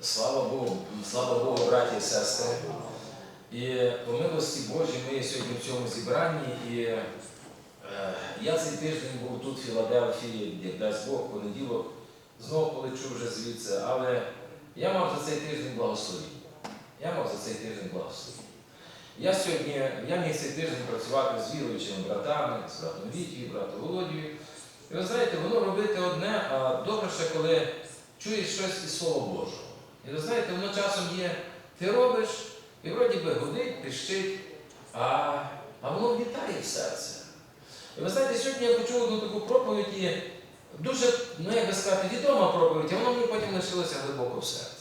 Слава Богу, слава Богу, браті і сестри. І по милості Божій ми сьогодні в цьому зібранні. І е, я цей тиждень був тут, в Філадельфії, як дасть Бог, понеділок, знову полечу вже звідси, але я мав за цей тиждень благословіння. Я мав за цей тиждень благословіння. Я сьогодні, я міг цей тиждень працювати з віруючими братами, з братом Вітію, братом Володією. І ви знаєте, воно робити одне, а добре ще, коли чуєш щось із Слова Божого. І ви знаєте, воно часом є, ти робиш, і вроді би гудить, пищить, а, а воно влітає в серце. І ви знаєте, сьогодні я почув одну таку проповідь, і дуже, ну як би сказати, відома проповідь, а воно мені потім лишилося глибоко в серці.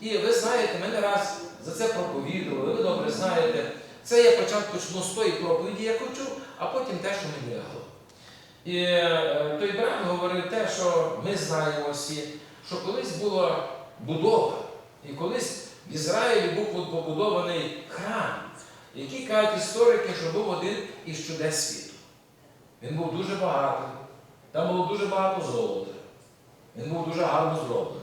І ви знаєте, мене раз за це проповідували, ви добре знаєте. Це я почав почну з тої проповіді, я хочу, а потім те, що мені лягло. І е, той брат говорив те, що ми знаємо всі, що колись була будова, і колись в Ізраїлі був побудований храм, який кажуть історики, що був один із чудес світу. Він був дуже багатий, там було дуже багато золота. Він був дуже гарно зроблений.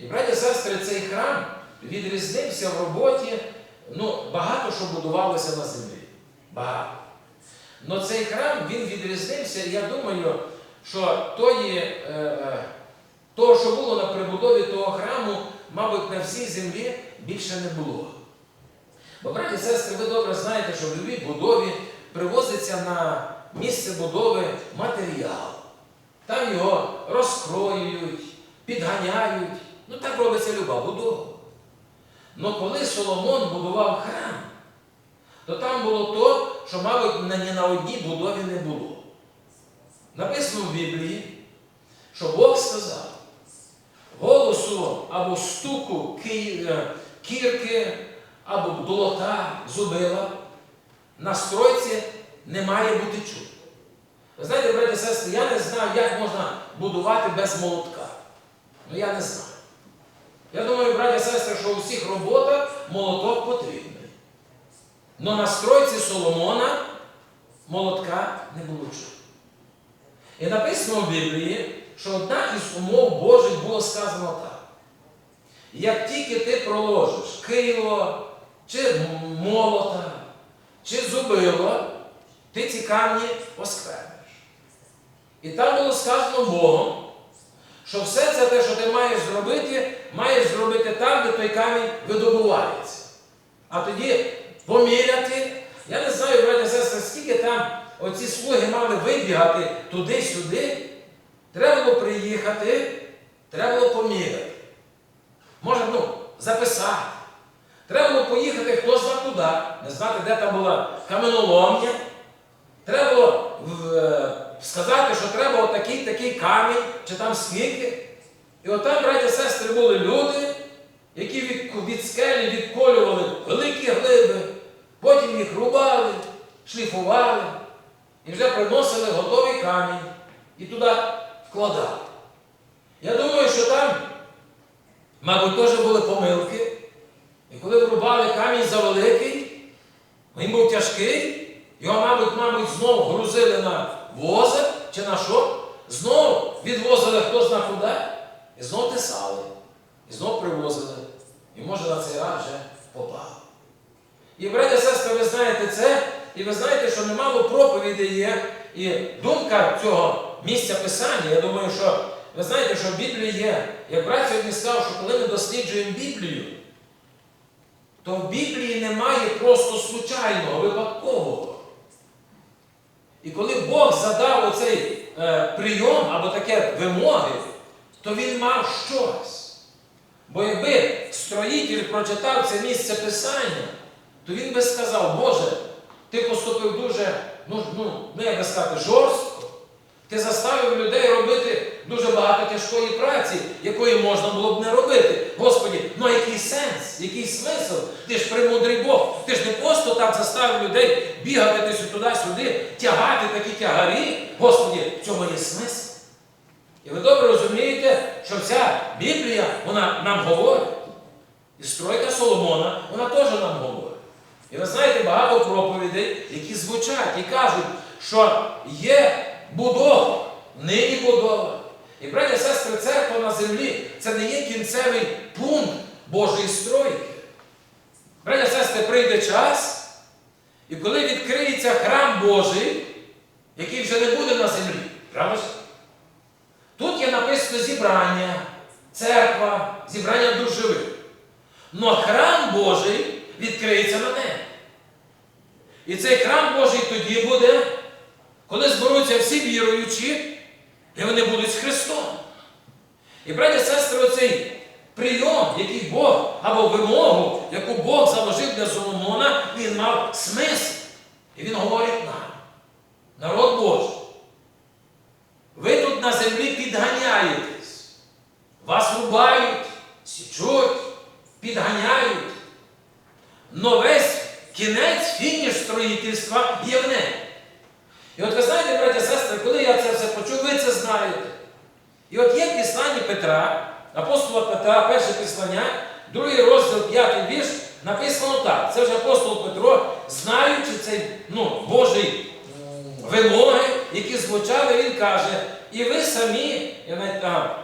І, браті сестри, цей храм відрізнився в роботі, ну, багато що будувалося на землі. Багато. Но цей храм він відрізнився, і я думаю, що тої, е, е, того, що було на прибудові того храму, мабуть, на всій землі більше не було. Бо, браті і сестри, ви добре знаєте, що в любій будові привозиться на місце будови матеріал. Там його розкроюють, підганяють. Ну так робиться люба будова. Но коли Соломон будував храм, то там було то, що, мабуть, ні на одній будові не було. Написано в Біблії, що Бог сказав, голосу або стуку е, кірки, або долота, зубила, на стройці не має бути чути. Ви знаєте, браті і сестри, я не знаю, як можна будувати без молотка. Ну я не знаю. Я думаю, браті сестри, що у всіх роботах молоток потрібний. Но на стройці Соломона молотка не було чути. І написано в Біблії, що одна із умов Божих було сказано так. Як тільки ти проложиш кило, чи молота, чи зубило, ти ці камні оскверниш. І там було сказано Богом, що все це те, що ти маєш зробити, маєш зробити там, де той камінь видобувається. А тоді поміряти. Я не знаю, браті і сестри, скільки там оці слуги мали вибігати туди-сюди. Треба було приїхати, треба було поміряти. Може, ну, записати. Треба було поїхати хто зна куди, не знати, де там була каменоломня. Треба було е, сказати, що треба отакий такий камінь, чи там скільки. І отам, браті сестри, були люди, які від, від скелі відколювали великі глиби, потім їх рубали, шліфували і вже приносили готовий камінь і туди вкладали. Я думаю, що там, мабуть, теж були помилки. І коли врубали камінь завеликий, він був тяжкий, його, мабуть, мабуть, знов грузили на вози чи на що, знов відвозили хто зна куди, і знов тисали, і знов привозили. І може на цей раз вже попав. І, браті і сестри, ви знаєте це, і ви знаєте, що немало проповідей є, і думка цього місця писання, я думаю, що ви знаєте, що в Біблії є. Як брат сьогодні сказав, що коли ми досліджуємо Біблію, то в Біблії немає просто случайного, випадкового. І коли Бог задав оцей е, прийом або таке вимоги, то він мав щось. Бо якби строїтель прочитав це місце Писання, то він би сказав, Боже, ти поступив дуже, ну, ну, ну як би сказати, жорстко. Ти заставив людей робити дуже багато тяжкої праці, якої можна було б не робити. Господі, ну який сенс, який смисл? Ти ж премудрий Бог. Ти ж не просто так заставив людей бігати десь туди-сюди, тягати такі тягарі. Господі, в цьому є смисл. І ви добре розумієте, що вся Біблія, вона нам говорить. І стройка Соломона, вона теж нам говорить. І ви знаєте багато проповідей, які звучать і кажуть, що є будова, нині будова, І браття і сестри, церква на землі це не є кінцевий пункт Божої стройки. Браття і сестри, прийде час, і коли відкриється храм Божий, який вже не буде на землі. Правда? Тут є написано зібрання, церква, зібрання душ. Но храм Божий відкриється на небі. І цей храм Божий тоді буде, коли зберуться всі віруючі, і вони будуть з Христом. І, браті і сестри, оцей прийом, який Бог, або вимогу, яку Бог заложив для Соломона, він мав смисл. І він говорить нам, народ Божий, ви тут на землі підганяєтесь, вас рубають, січуть, підганяють. Но весь кінець, фініш строїтельства є в небі. І от ви знаєте, браті і сестри, коли я це все почув, ви це знаєте. І от є післання Петра, апостола Петра, перше післання, другий розділ, п'ятий вірш, написано так. Це вже апостол Петро, знаючи цей ну, Божий вимоги, які звучали, він каже, і ви самі, я навіть, а,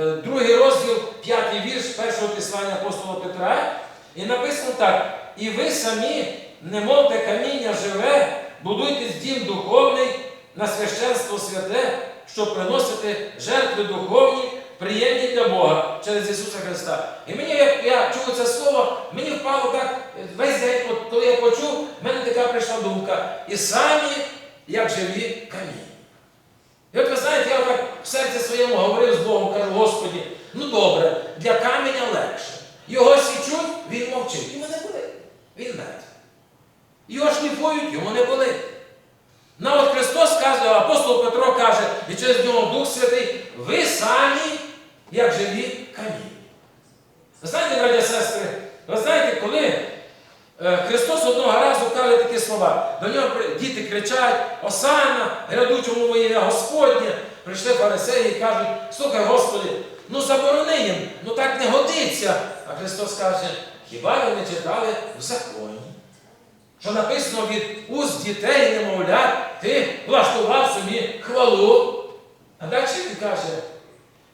Е, другий розділ, п'ятий вірш першого післання апостола Петра, і написано так: і ви самі, немов те каміння живе, будуйтесь дім духовний на священство святе, щоб приносити жертви духовні, приємні для Бога через Ісуса Христа. І мені, як я чув це слово, мені впало так, весь день, от, коли я почув, в мене така прийшла думка. І самі, як живі камінь. І от ви знаєте, я так в серці своєму говорив з Богом, кажу, Господі, ну добре, для каменя легше. Його січуть, він мовчить. Йому не болить. Він мертвий. Його шліфують, йому не болить. На от Христос каже, апостол Петро каже, і через нього Дух Святий, ви самі, як живі камінь. Ви знаєте, браті сестри, ви знаєте, коли Е, Христос одного разу каже такі слова. До нього діти кричать, Осана, грядучому ім'я Господнє. Прийшли фарисеї і кажуть, слухай, Господи, ну заборони їм, ну так не годиться. А Христос каже, хіба ви не читали в законі? Що написано від уст дітей немовлят, ти влаштував собі хвалу. А далі він каже,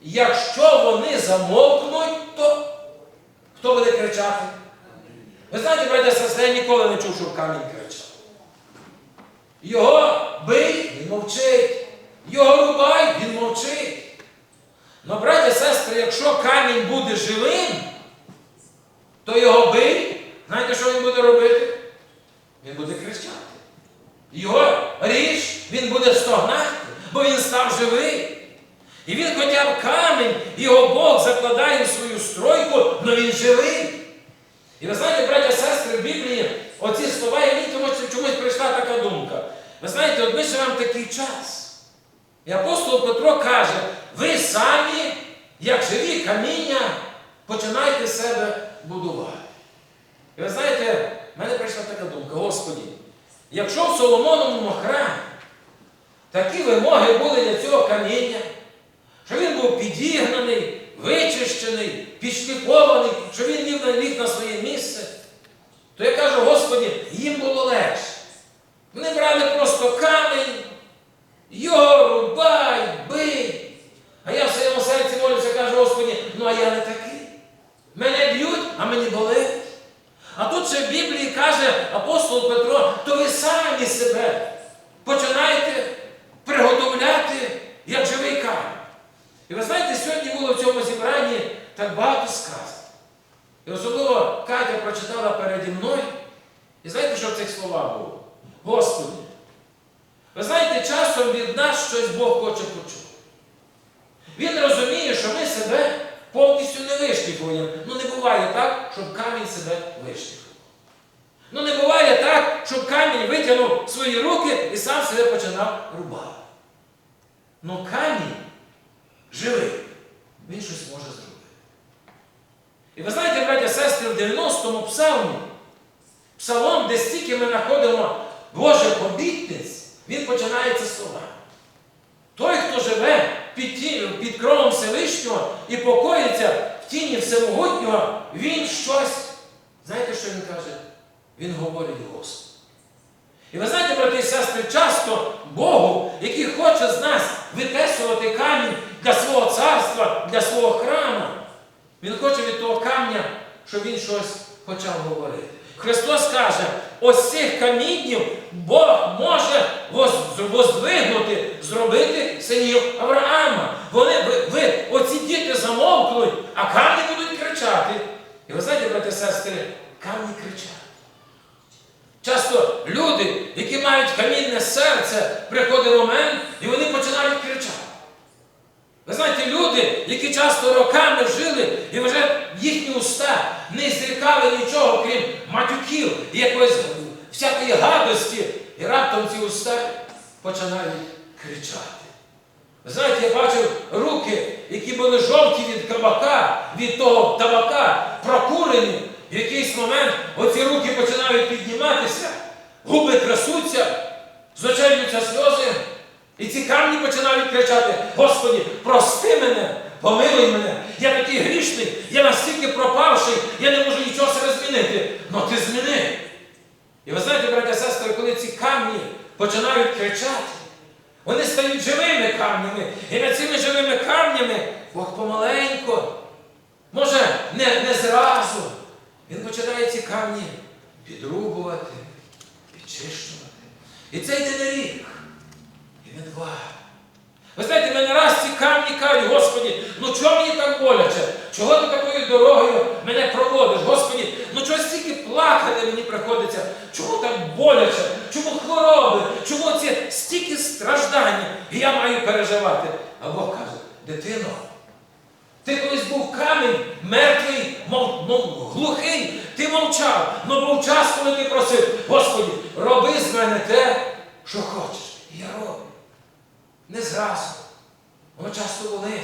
якщо вони замовкнуть, то хто буде кричати? Ви знаєте, браття сестри, я ніколи не чув, щоб камінь кричав. Його бий, він мовчить. Його рубай, він мовчить. Но, браття сестри, якщо камінь буде живим, то його бий, знаєте, що він буде робити? Він буде кричати. Його ріж, він буде стогнати, бо він став живий. І він хоча б камінь, його Бог закладає в свою стройку, але він живий. І ви знаєте, браття сестри, в Біблії оці слова, і мені чомусь, прийшла така думка. Ви знаєте, от ми живемо такий час. І апостол Петро каже, ви самі, як живі каміння, починайте себе будувати. І ви знаєте, в мене прийшла така думка, Господі, якщо в Соломоновому храмі такі вимоги були для цього каміння, що він був підігнаний, вичищений, підшліфований, що він ліг на своє місце, то я кажу, Господі, їм було легше. Вони брали просто камінь, його рубай, бий. А я в своєму серці молюся, кажу, Господі, ну а я не такий. Мене б'ють, а мені болить. А тут ще в Біблії каже апостол Петро, то ви самі себе починаєте приготовляти як живий камінь. І ви знаєте, сьогодні було в цьому зібранні так багато сказано. І особливо Катя прочитала переді мною. І знаєте, що в цих словах було? Господи, ви знаєте, часом від нас щось Бог хоче почути. Він розуміє, що ми себе повністю не вишліфуємо. Ну не буває так, щоб камінь себе вишліфував. Ну не буває так, щоб камінь витягнув свої руки і сам себе починав рубати. Ну камінь живий, він щось може зробити. І ви знаєте, браття сестри, в 90-му псалмі, псалом, де стільки ми знаходимо Божих обітниць, він починається словами. Той, хто живе під, ті- під кровом Всевишнього і покоїться в тіні Всемогутнього, він щось. Знаєте, що він каже? Він говорить Господу. І ви знаєте, брати і сестри, часто Богу, який хоче з нас витесувати камінь для свого царства, для свого храму, Він хоче від того камня, щоб він щось почав говорити. Христос каже, ось цих каміннів Бог може воз- воздвигнути, зробити синів Авраама. Вони, ви, ви, оці діти замовкнуть, а камні будуть кричати. І ви знаєте, брати сестри, камні кричать. Часто люди, які мають камінне серце, приходить момент, і вони починають кричати. Ви знаєте, люди, які часто роками жили, і вже їхні уста не зрікали нічого, крім матюків і якоїсь всякої гадості, і раптом ці уста починають кричати. Ви знаєте, я бачив руки, які були жовті від кабака, від того табака, прокурені. В якийсь момент оці руки починають підніматися, губи трясуться, зочерюються сльози, і ці камні починають кричати: Господі, прости мене, помилуй мене, я такий грішний, я настільки пропавший, я не можу нічого себе змінити. Ну ти зміни. І ви знаєте, браття сестри, коли ці камні починають кричати, вони стають живими камнями. І над цими живими камнями Бог помаленько, може, не, не зразу. Він починає ці камні підрубувати, підчищувати. І це йде не рік. Не два. Ви знаєте, мене раз ці камні кажуть, Господі, ну чого мені так боляче? Чого ти такою дорогою мене проводиш? Господі, ну чого стільки плакати мені приходиться? Чому так боляче? Чому хвороби? Чому це стільки страждання? І я маю переживати. А Бог каже, дитино, ти колись був камінь, мертвий, мов, мов, глухий, ти мовчав. Ну був час, коли ти просив, Господі, роби з мене те, що хочеш. І я роблю. Не зразу. Воно часто болить.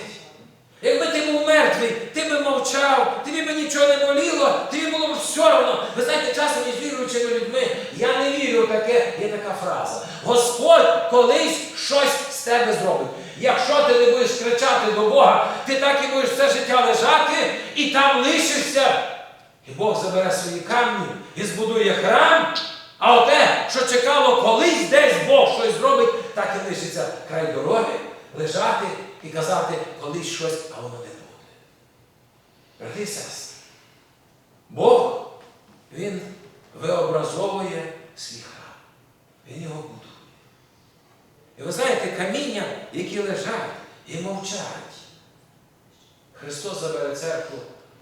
Якби ти був мертвий, ти би мовчав, тобі би нічого не боліло, тобі було б все одно. Ви знаєте, часом із віруючими людьми, я не вірю в таке, є така фраза. Господь колись щось з тебе зробить. Якщо ти не будеш кричати до Бога, ти так і будеш все життя лежати і там лишишся. І Бог забере свої камні і збудує храм, а оте, що чекало колись десь Бог щось зробить, так і лишиться край дороги, лежати і казати колись щось, а воно не буде. Брати і сестри, Бог, Він виобразовує свій храм. Він його будує. І ви знаєте, каміння, які лежать і мовчать. Христос забере церкву,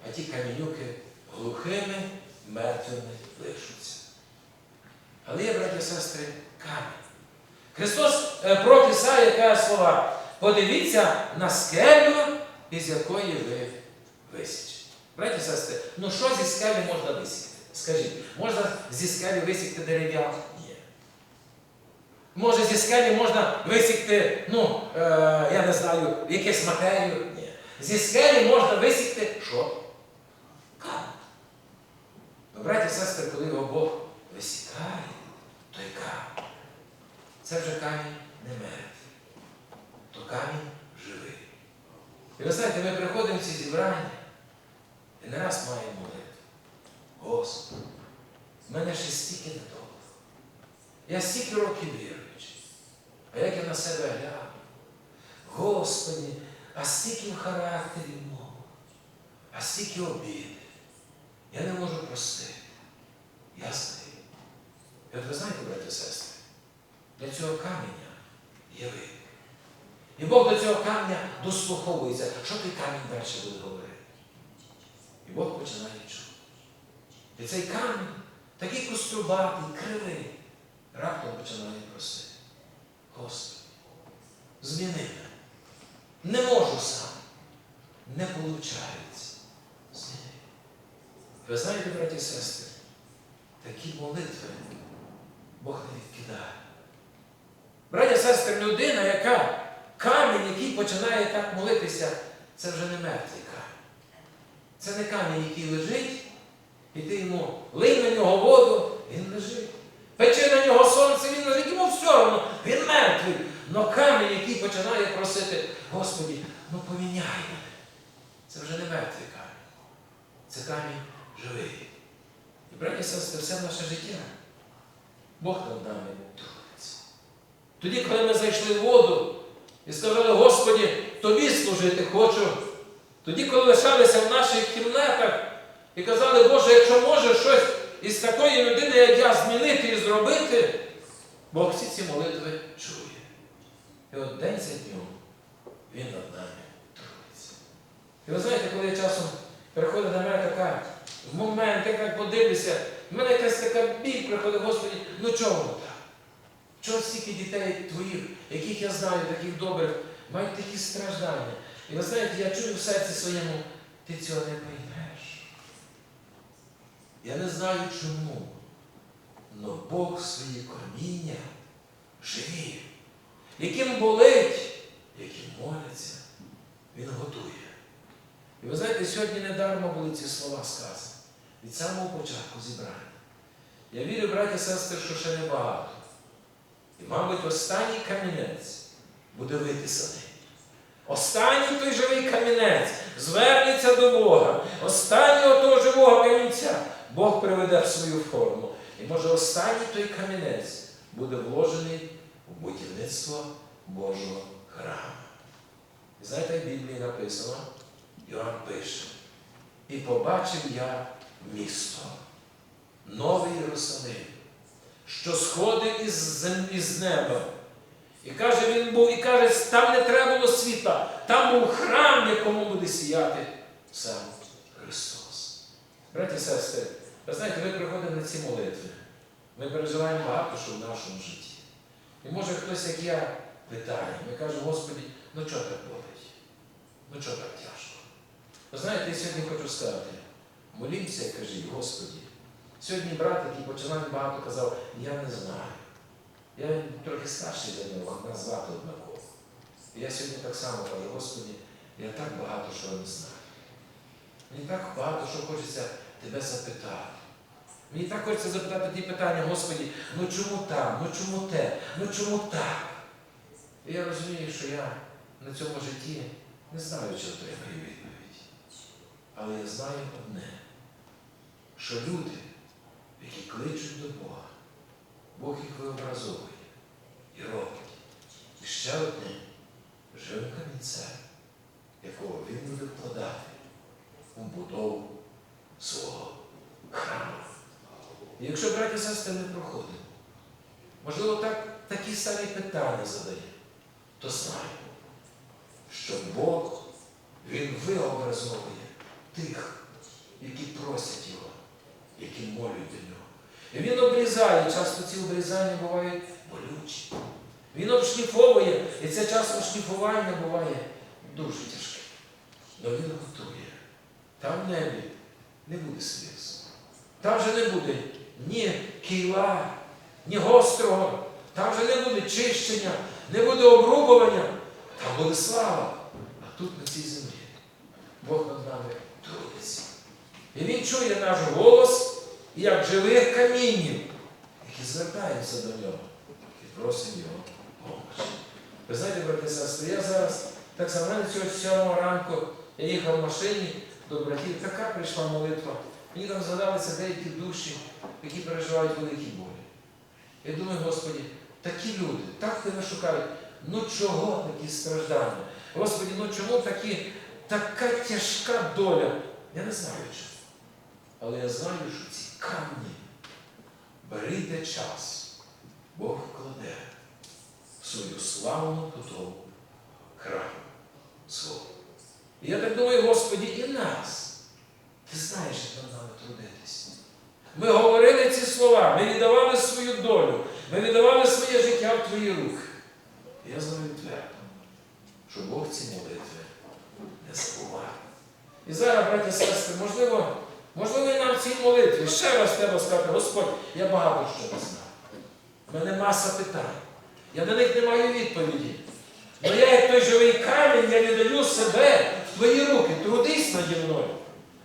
а ті камінюки глухими, мертвими лишуться. Але є, браті і сестри, камінь. Христос е, пророк Ісая каже слова, подивіться на скелю, із якої ви висічете. Браті і сестри, ну що зі скелі можна висікти? Скажіть, можна зі скелі висікти дерев'яну? Ні. Може, зі скелі можна висікти, ну, е, я не знаю, якусь матерію? Ні. Зі скелі можна висікти що? Камінь. Браті і сестри, коли його Бог висікає, той камінь. Це вже камінь не мертвий, то камінь живий. І ви знаєте, ми приходимо в ці зібрання і не раз маємо молитву. Господи, в мене ще стільки недовго. Я стільки років віруючий. А як я на себе гляну? Господи, а стільки в характері мого, а стільки обіди. Я не можу простити. Я знаю. І от ви знаєте, брати сестри, для цього каменя є ви. І Бог до цього камня дослуховується. Що той камінь далі буде говорити? І Бог починає чути. І цей камінь, такий кострубатий, кривий, раптом починає просити. Господи, зміни мене. Не можу сам. Не виходить. Зміни. Ви знаєте, браті і сестри, такі молитви Бог не відкидає. Браті і сестри, людина, яка камінь, який починає так молитися, це вже не мертвий камінь. Це не камінь, який лежить, і ти йому лий на нього воду, він лежить. Пече на нього сонце, він лежить, йому все одно, він мертвий. Но камінь, який починає просити, Господі, ну поміняй мене. Це вже не мертвий камінь. Це камінь живий. І браті і сестри, все наше життя. Бог над нами трудиться. Тоді, коли ми зайшли в воду і сказали, Господі, тобі служити хочу. Тоді, коли лишалися в наших кімнатах і казали, Боже, якщо можеш щось із такої людини, як я, змінити і зробити, Бог всі ці молитви чує. І от день за днем Він над нами трудиться. І ви знаєте, коли я часом приходить до мене така в момент, я як подивлюся, в мене якась така біль приходить, Господи, ну чого так? Чого стільки дітей твоїх, яких я знаю, таких добрих, мають такі страждання? І ви знаєте, я чую в серці своєму, ти цього не приймеш. Я не знаю чому, але Бог свої коріння живі, яким болить, яким моляться, Він готує. І ви знаєте, сьогодні недармо були ці слова сказані від самого початку зібрання. Я вірю, браті сестри, що ще небагато. І, мабуть, останній камінець буде витисаний. Останній той живий камінець звернеться до Бога. Останнього того живого камінця Бог приведе в свою форму. І може останній той камінець буде вложений у будівництво Божого храму. І знаєте, в Біблії написано, Іоанн пише, і побачив я місто, новий Єрусалим, що сходив із, із неба. І каже, він був, і каже, там не треба було світла, там був храм, в якому буде сіяти сам Христос. Браті і сестри, ви знаєте, ми приходимо на ці молитви. Ми переживаємо багато що в нашому житті. І може хтось, як я, питає, ми кажемо, Господи, ну чого так болить? Ну чого так тяжко? Ви знаєте, я сьогодні хочу сказати, молімося і кажіть, Господі. Сьогодні брат, який починав багато казав, я не знаю. Я трохи старший за нього, нас звати однаково. І я сьогодні так само кажу, Господі, я так багато що не знаю. Мені так багато що хочеться тебе запитати. Мені так хочеться запитати ті питання, Господі, ну чому там, ну чому те, ну чому так? І я розумію, що я на цьому житті не знаю, чи отримаю відповідь. Але я знаю одне, що люди, які кличуть до Бога, Бог їх виобразовує і робить. І ще одне живим камінцем, якого він буде вкладати у будову свого храму. І якщо браті і сестри не проходимо, можливо, так, такі самі питання задає, то знаємо, що Бог, Він виобразовує тих, які просять Його, які молять до нього. І він обрізає, часто ці обрізання бувають болючі. Він обшліфовує, і це часом шліфування буває дуже тяжке. Але він готує. Там в небі не буде сліз. Там вже не буде ні кіла, ні гострого, там вже не буде чищення, не буде обрубування, там буде слава. А тут на цій землі Бог над нами трудиться. І він чує наш голос як живих камінів, які звертаються до нього і просять його допомоги. Ви знаєте, брати сестри, я зараз так само цього сьомого ранку я їхав в машині до братів, така прийшла молитва. Мені там згадалися деякі душі, які переживають великі болі. Я думаю, Господі, такі люди, так тебе шукають. Ну чого такі страждання? Господі, ну чому такі, така тяжка доля? Я не знаю чому. Але я знаю, що ці камні прийде час, Бог вкладе в свою славну будову храму свого. І я так думаю, Господі, і нас. Ти знаєш, як над нами трудитись. Ми говорили ці слова, ми віддавали свою долю, ми віддавали своє життя в твої руки. Я знаю твердо, що Бог ці молитви не забуває. І зараз, браті сестри, можливо, можливо, і нам в цій молитві ще раз треба сказати, Господь, я багато що не знаю. У мене маса питань. Я на них не маю відповіді. Але я, як той живий камінь, я віддаю себе в твої руки, трудись наді мною.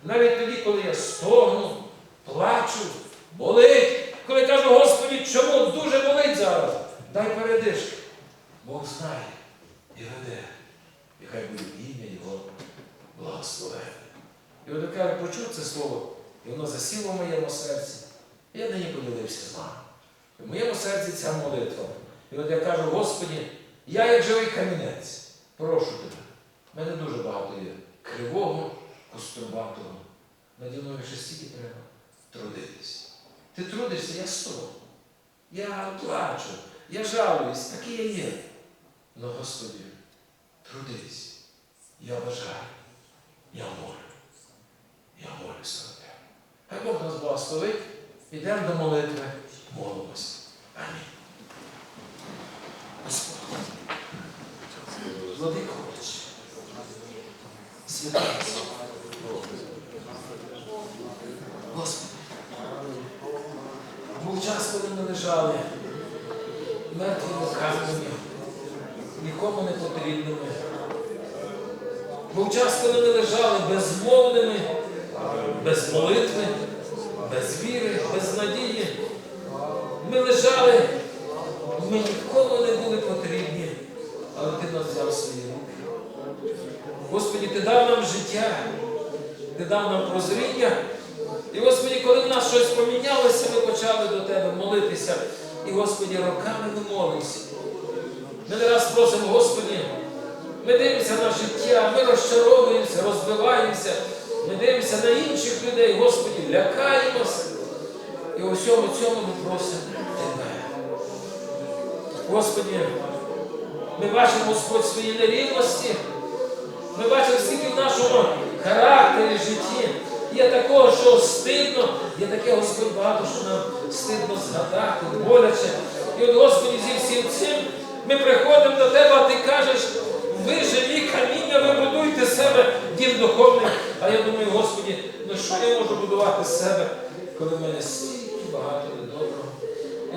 Навіть тоді, коли я стогну, плачу, болить, коли кажу, Господи, чому дуже болить зараз? Дай передишки. Бог знає і веде. І хай буде ім'я Його благословенне. І от я почув це слово, і воно засіло в моєму серці. І я нині поділився з вами. В моєму серці ця молитва. І от я кажу, Господі, я як живий камінець, прошу тебе. В мене дуже багато є кривого, кострубатого. Наді мною ще стільки треба трудитись. Ти трудишся, я тобою. Я плачу, я жалуюсь, такий я є. Но, Господи, трудись. Я бажаю, я молю. Я молюся на тебе. Хай Бог нас благословить. Ідемо до молитви, молимося. Амінь. Господь. Владико Отче. Святий Господи. Був час, коли ми лежали мертвими камнями, нікому не потрібними. Був час, коли ми лежали безмовними, без молитви, без віри, без надії. Ми лежали, ми нікому не були потрібні, але Ти нас взяв свої руки. Господи, Ти дав нам життя, Ти дав нам прозріння. І, Господи, коли в нас щось помінялося, ми почали до Тебе молитися. І, Господи, роками ми молимося. Ми не раз просимо, Господи, ми дивимося на життя, ми розчаровуємося, розбиваємося, ми дивимося на інших людей, Господи, лякаємося. І у всьому цьому ми просимо Тебе. Господи, ми бачимо, Господь, свої нерівності. Ми бачимо, скільки в нашому характері, житті є такого, що стидно, є таке, Господь, багато, що нам стидно згадати, боляче. І от, Господи, зі всім цим ми приходимо до Тебе, а Ти кажеш, ви живі каміння, ви будуйте з себе дім духовний. А я думаю, Господи, ну що я можу будувати з себе, коли в мене стільки багато недоброго.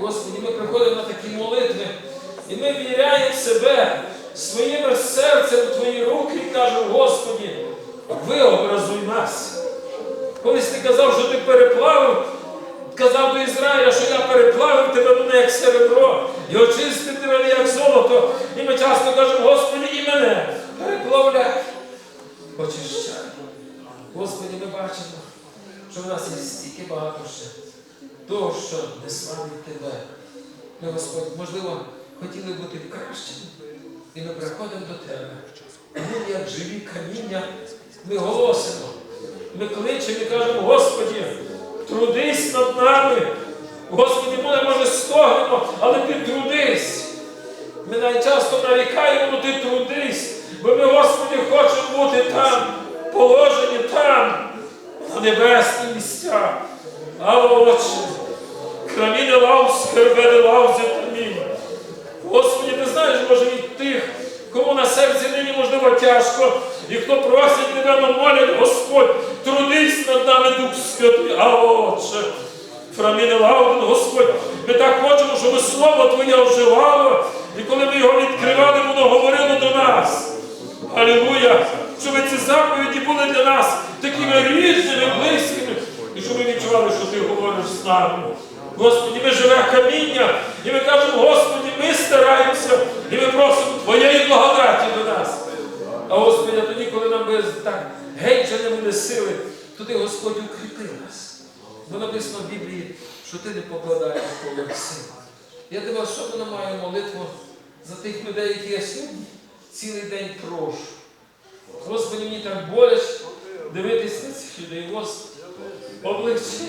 Господи, ми приходимо на такі молитви, і ми віряємо себе своїм серцем в Твої руки і кажемо, Господи, виобразуй нас. Колись ти казав, що ти переплавив, казав до Ізраїля, що я переплавив тебе мене як серебро, і очистив тебе як золото. І ми часто кажемо, Господи, і мене переплавляй, очищай. Господи, ми бачимо, що в нас є стільки багато ще того, що не славить Тебе. Ми, Господь, можливо, хотіли бути кращими. І ми приходимо до Тебе. Ми, як живі каміння, ми голосимо, ми кличемо і кажемо, Господі, трудись над нами. Господи, ми може стогнемо, але ти трудись. Ми найчасто нарікаємо, ти трудись, бо ми, Господи, хочемо бути там, положені там, на небесні місця. А Отче, Краміне лав, скербене лав землі. Господи, ти знаєш, може від тих, кому на серці нині можливо тяжко, і хто просить тебе, но молять, Господь, трудись над нами Дух Святий, а Отче. Фраміне Лауден, Господь, ми так хочемо, щоб Слово Твоє оживало, і коли ми його відкривали, воно говорило до нас. Алілуя! Щоб ці заповіді були для нас такими рідними, близькими, і щоб ми відчували, що Ти говориш з нами. Господи, ми живе каміння, і ми кажемо, Господи, ми стараємося, і ми просимо Твоєї благодаті до нас. А Господи, тоді, коли нам би так геть же не буде сили, то Ти, Господь, укріпи нас. Бо написано в Біблії, що ти не покладаєш полок сил. Я тебе особливо маю молитву за тих людей, які я сьогодні цілий день прошу. Господи, мені так боляче дивитися на цих людей. Господи, облегчи,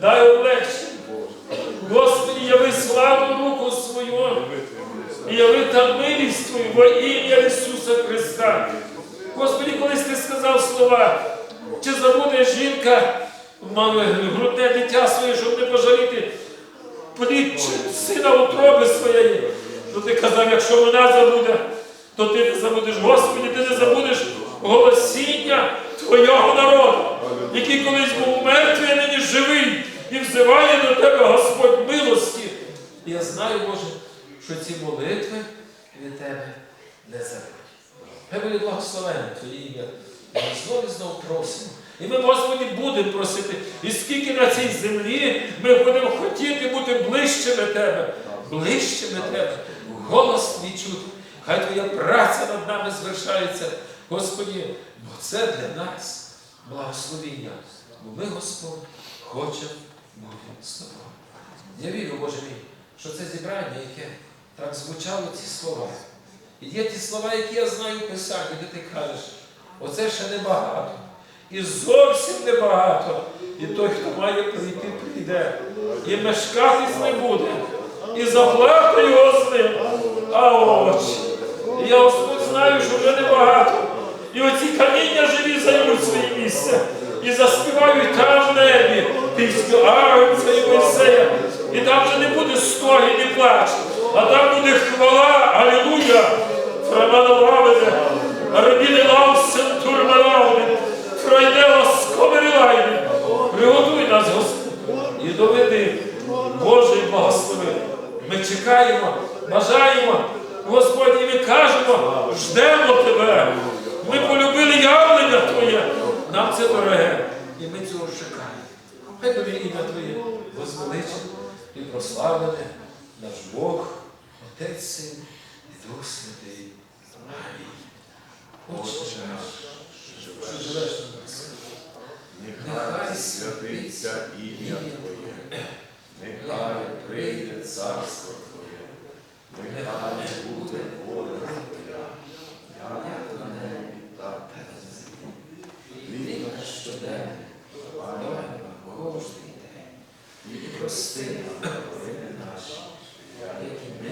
дай облегчення. Господи, яви славу руку свою, і яви там милість Твою во ім'я Ісуса Христа. Господи, колись ти сказав слова, чи забуде жінка мами грудне дитя своє, щоб не пожаліти плід сина утроби своєї. То ти казав, якщо вона забуде, то ти не забудеш, Господи, ти не забудеш голосіння Твого народу, який колись був мертвий, а нині живий, і взиває до тебе, Господь, милості. І я знаю, Боже, що ці молитви від Тебе не забудуть. Хай буде благословенне Твоє ім'я. Ми знову і знову просимо. І ми, Господи, будемо просити. І скільки на цій землі ми будемо хотіти бути ближчими Тебе, ближчими Тебе, голос Твій чути. Хай Твоя праця над нами звершається, Господи, бо це для нас благословіння. Бо ми, Господь, хочемо бути з тобою. Я вірю, Боже мій, що це зібрання, яке так звучало ці слова. І є ті слова, які я знаю писати, де ти кажеш, оце ще небагато. І зовсім небагато. І той, хто має прийти, прийде. І мешкатись не буде. І заплата його з ним. А очі. І я Господь знаю, що вже небагато. І оці каміння живі займуть своє місце. І заспівають там в небі пісню Агнця і Мойсея. І там вже не буде стоги, ні плач, а там буде хвала, Алілуя, Фрамановавене, Рабіни Лаусен Турманавне, Фрайдела Сковерілайне. Приготуй нас, Господь, і доведи, Божий благослови. Ми чекаємо, бажаємо, Господь, і ми кажемо, ждемо Тебе. Ми полюбили явлення Твоє. Нам це дороге. І ми цього чекаємо. Хай тобі ім'я Твоє возвеличене і прославлене наш Бог, Отець Син і Дух Святий. Амінь. Отче наш, що живеш на небесах, Нехай святиться ім'я Твоє, нехай прийде царство Твоє, нехай буде воля Твоя, як на небі, так і прости наші, які ми